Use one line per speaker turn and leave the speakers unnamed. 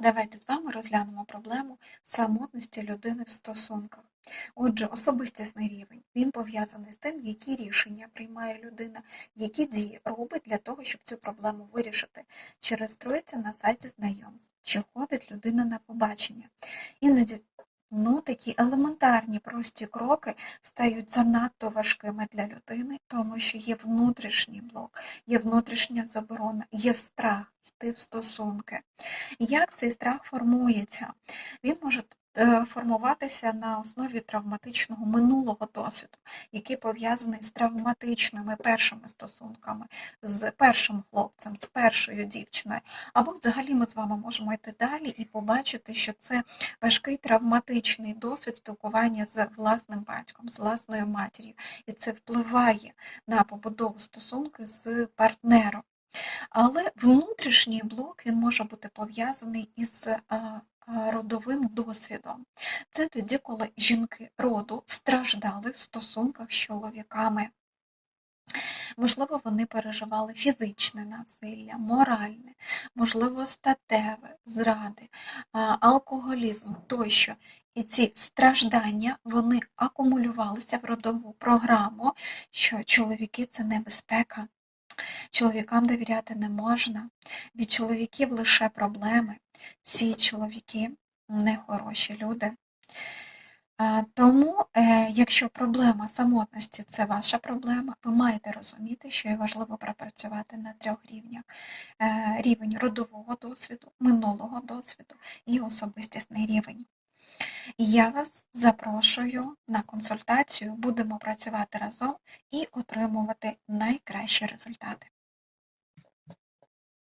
Давайте з вами розглянемо проблему самотності людини в стосунках. Отже, особистісний рівень він пов'язаний з тим, які рішення приймає людина, які дії робить для того, щоб цю проблему вирішити, чи реєструється на сайті знайомств, чи ходить людина на побачення. Іноді ну, такі елементарні прості кроки стають занадто важкими для людини, тому що є внутрішній блок, є внутрішня заборона, є страх йти в стосунки. Як цей страх формується? Він може формуватися на основі травматичного минулого досвіду, який пов'язаний з травматичними першими стосунками, з першим хлопцем, з першою дівчиною. Або взагалі ми з вами можемо йти далі і побачити, що це важкий травматичний досвід спілкування з власним батьком, з власною матір'ю, і це впливає на побудову стосунки з партнером. Але внутрішній блок він може бути пов'язаний із а, родовим досвідом. Це тоді, коли жінки роду страждали в стосунках з чоловіками. Можливо, вони переживали фізичне насилля, моральне, можливо, статеве, зради, алкоголізм тощо. І ці страждання вони акумулювалися в родову програму, що чоловіки це небезпека. Чоловікам довіряти не можна, від чоловіків лише проблеми. Всі чоловіки нехороші люди. Тому, е, якщо проблема самотності це ваша проблема, ви маєте розуміти, що є важливо пропрацювати на трьох рівнях: Е, рівень родового досвіду, минулого досвіду і особистісний рівень. Я вас запрошую на консультацію, будемо працювати разом і отримувати найкращі результати.